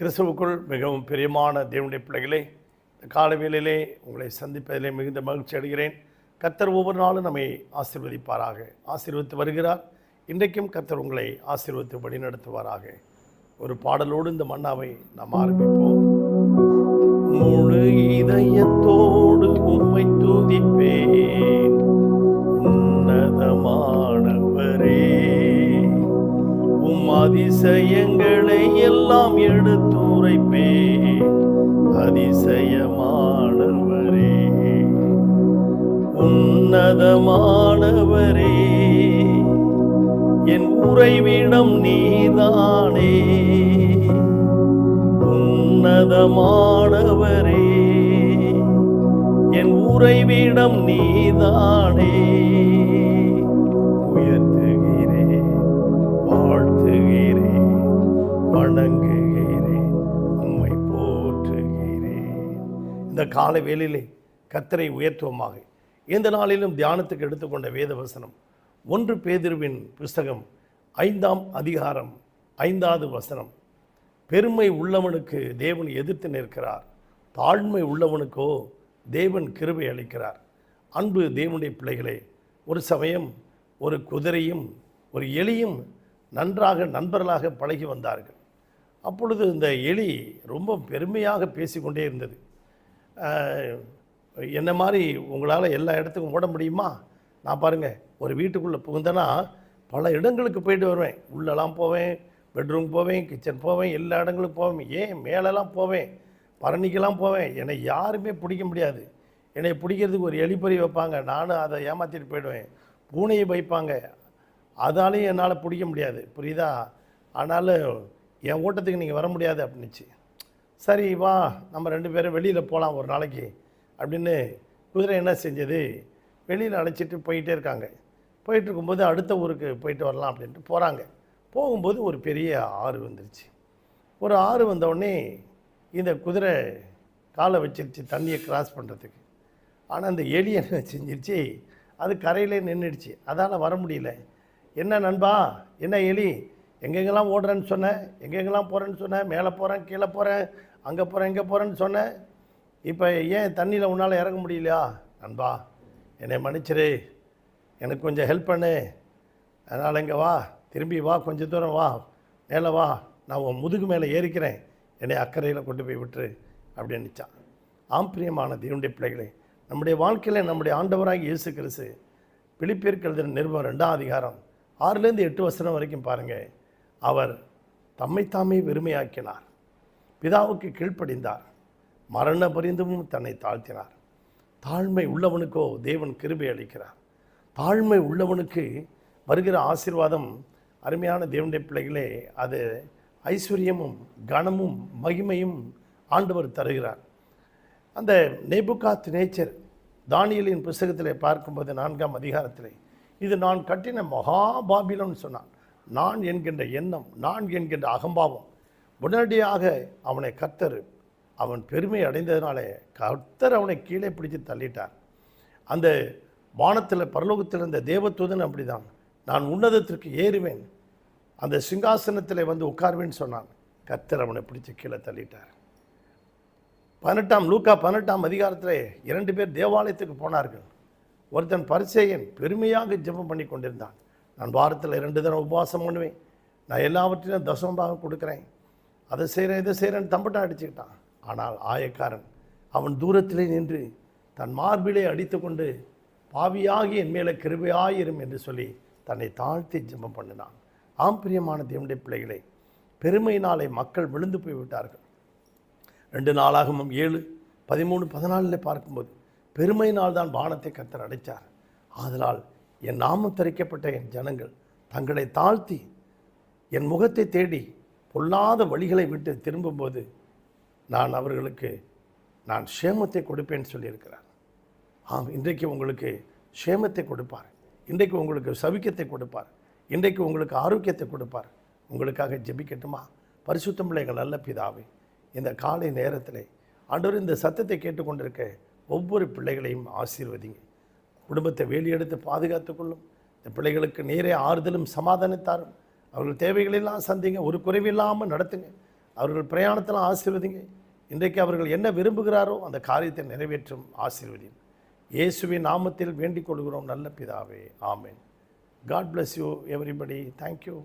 கிறிஸ்துவுக்குள் மிகவும் பிரியமான தேவனுடைய பிள்ளைகளே இந்த காலவேளையிலே உங்களை சந்திப்பதிலே மிகுந்த மகிழ்ச்சி அடைகிறேன். கர்த்தர் ஒவ்வொரு நாளும் நம்மை ஆசீர்வதிப்பாராக. ஆசீர்வதித்து வருகிறார். இன்றைக்கும் கர்த்தர் உங்களை ஆசீர்வதித்து வழி நடத்துவாராக ஒரு பாடலோடு இந்த மன்னாவை நாம் ஆரம்பிப்போம். முழு இதயத்தோடு உம்மை துதிப்பேன். அதிசயங்களை எல்லாம் எடுத்துரைப்பேன் அதிசயமானவரே உன்னதமானவரே என் உறைவிடம் நீதானே. உன்னதமானவரே என் உறைவிடம் நீதானே. வணங்குகிறேன். உம்மை போற்றுகிறேன். இந்த காலை வேளையிலே கத்தரை உயர்த்துவமாக. எந்த நாளிலும் தியானத்துக்கு எடுத்துக்கொண்ட வேத வசனம் ஒன்று பேதிருவின் புஸ்தகம் ஐந்தாம் அதிகாரம் ஐந்தாவது வசனம். பெருமை உள்ளவனுக்கு தேவன் எதிர்த்து நிற்கிறார். தாழ்மை உள்ளவனுக்கோ தேவன் கிருபை அளிக்கிறார். அன்பு தேவனுடைய பிள்ளைகளே ஒரு சமயம் ஒரு குதிரையும் ஒரு எலியும் நன்றாக நண்பர்களாக பழகி வந்தார்கள். அப்பொழுது இந்த எலி ரொம்ப பெருமையாக பேசிக்கொண்டே இருந்தது. என்ன மாதிரி உங்களால் எல்லா இடத்துக்கும் ஓட முடியுமா? நான் பாருங்கள் ஒரு வீட்டுக்குள்ளே புகுந்தேன்னா பல இடங்களுக்கு போயிட்டு வருவேன். உள்ளெல்லாம் போவேன் பெட்ரூம் போவேன் கிச்சன் போவேன் எல்லா இடங்களுக்கும் போவேன். ஏன் மேலெல்லாம் போவேன்? பரணிக்கெல்லாம் போவேன். என்னை யாருமே பிடிக்க முடியாது. என்னை பிடிக்கிறதுக்கு ஒரு எலிப்பறி வைப்பாங்க. நானும் அதை ஏமாற்றிட்டு போயிடுவேன். பூனையை வைப்பாங்க. அதாலையும் என்னால் பிடிக்க முடியாது. புரியுதா? ஆனாலும் என் ஓட்டத்துக்கு நீங்கள் வர முடியாது அப்படின்னுச்சு. சரி வா நம்ம ரெண்டு பேரும் வெளியில் போகலாம் ஒரு நாளைக்கு அப்படின்னு குதிரை என்ன செஞ்சது? வெளியில் அழைச்சிட்டு போயிட்டே இருக்காங்க. போயிட்டு இருக்கும்போது அடுத்த ஊருக்கு போயிட்டு வரலாம் அப்படின்ட்டு போகிறாங்க போகும்போது ஒரு பெரிய ஆறு வந்துருச்சு. ஒரு ஆறு வந்தவுடனே இந்த குதிரை காலை வச்சிருச்சு தண்ணியை கிராஸ் பண்ணுறதுக்கு ஆனால் அந்த எலி என்ன செஞ்சிருச்சு? அது கரையிலே நின்றுடுச்சு அதால் வர முடியல. என்ன நண்பா? என்ன எலி? எங்கெங்கெல்லாம் ஓடுறேன்னு சொன்னேன் எங்கெங்கெல்லாம் போகிறேன்னு சொன்னேன் மேலே போகிறேன் கீழே போகிறேன் அங்கே போகிறேன் இங்கே போகிறேன்னு சொன்னேன். இப்போ ஏன் தண்ணியில் உன்னால் இறங்க முடியலையா? நண்பா என்னை மன்னிச்சிரு. எனக்கு கொஞ்சம் ஹெல்ப் பண்ணு. அதனால் இங்கே வா திரும்பி வா கொஞ்சம் தூரம் வா மேலே வா. நான் உன் முதுகு மேலே ஏறிக்கிறேன். என்னை அக்கறையில் கொண்டு போய் விட்டுரு அப்படின்னுச்சான் ஆம் பிரியமான தேவனுடைய பிள்ளைகளே நம்முடைய வாழ்க்கையில் நம்முடைய ஆண்டவராகி இயேசு கிறிஸ்து பிலிப்பியருக்கு நிருபம் ரெண்டாம் அதிகாரம் ஆறுலேருந்து எட்டு வசனம் வரைக்கும் பாருங்கள் அவர் தம்மைத்தாமே வெறுமையாக்கினார். பிதாவுக்கு கீழ்ப்படிந்தார். மரண பரிந்தமும் தன்னை தாழ்த்தினார். தாழ்மை உள்ளவனுக்கோ தேவன் கிருபை அளிக்கிறார். தாழ்மை உள்ளவனுக்கு வருகிற ஆசீர்வாதம் அருமையான தேவனுடைய பிள்ளைகளே அது ஐஸ்வர்யமும் கனமும் மகிமையும் ஆண்டவர் தருகிறார். அந்த நெபுகாத் நேச்சர் தானியலின் புஸ்தகத்திலே பார்க்கும்போது நான்காம் அதிகாரத்திலே இது நான் கட்டின மகாபாபிலோன்னு சொன்னான். நான் என்கின்ற எண்ணம் நான் என்கின்ற அகம்பாவம் உடனடியாக அவனை கர்த்தர் அவன் பெருமை அடைந்ததினாலே கர்த்தர் அவனை கீழே பிடித்து தள்ளிட்டார். அந்த வானத்தில் பரலோகத்தில் இருந்த தேவதூதன் அப்படிதான் நான் உன்னதத்திற்கு ஏறுவேன். அந்த சிங்காசனத்தில் வந்து உட்காருவேன்னு சொன்னான். கர்த்தர் அவனை பிடிச்சு கீழே தள்ளிட்டார். பதினெட்டாம் லூக்கா பதினெட்டாம் அதிகாரத்தில் இரண்டு பேர் தேவாலயத்துக்கு போனார்கள். ஒருத்தன் பரிசேயன் பெருமையாக ஜெபம் பண்ணி கொண்டிருந்தான் நான் வாரத்தில் இரண்டு தினம் உபவாசம் பண்ணுவேன். நான் எல்லாவற்றிலும் தசமபாகம் கொடுக்குறேன். அதை செய்கிறேன் இதை செய்கிறேன்னு தம்பட்டம் அடிச்சுக்கிட்டான். ஆனால் ஆயக்காரன் அவன் தூரத்திலே நின்று தன் மார்பிலே அடித்துக்கொண்டு பாவியாகி என் மேலே கிருபையாயிரும் என்று சொல்லி தன்னை தாழ்த்தி ஜெபம் பண்ணினான். ஆம் பிரியமான தேவனுடைய பிள்ளைகளை பெருமையினாலே மக்கள் விழுந்து போய் விட்டார்கள் ரெண்டு நாளாகவும் ஏழு பதிமூணு பதினாலில் பார்க்கும்போது பெருமையினால் தான் வானத்தை கத்தர் அடைத்தார் ஆதலால் என் நாமம் தரிக்கப்பட்ட என் ஜனங்கள் தங்களை தாழ்த்தி என் முகத்தை தேடி பொல்லாத வழிகளை விட்டு திரும்பும்போது நான் அவர்களுக்கு நான் சேமத்தை கொடுப்பேன்னு சொல்லியிருக்கிறார். ஆம் இன்றைக்கு உங்களுக்கு சேமத்தை கொடுப்பார். இன்றைக்கு உங்களுக்கு சவிக்கத்தை கொடுப்பார். இன்றைக்கு உங்களுக்கு ஆரோக்கியத்தை கொடுப்பார். உங்களுக்காக ஜெபிக்கட்டுமா? பரிசுத்தம் பிள்ளைகள் நல்ல பிதாவே இந்த காலை நேரத்தில் ஆண்டவர் இந்த சத்தத்தை கேட்டுக்கொண்டிருக்க ஒவ்வொரு பிள்ளைகளையும் ஆசீர்வதிங்க. குடும்பத்தை வேலியெடுத்து பாதுகாத்து கொள்ளும் இந்த பிள்ளைகளுக்கு நேரே ஆறுதலும் சமாதானத்தாரும். அவர்கள் தேவைகளெல்லாம் சந்திங்க ஒரு குறைவில்லாமல் நடத்துங்க. அவர்கள் பிரயாணத்தில் ஆசீர்வதிங்க. இன்றைக்கு அவர்கள் என்ன விரும்புகிறாரோ அந்த காரியத்தை நிறைவேற்றும் ஆசீர்வதி இயேசுவின் நாமத்தில் வேண்டிக் கொள்கிறோம் நல்ல பிதாவே. ஆமேன். God bless you everybody thank you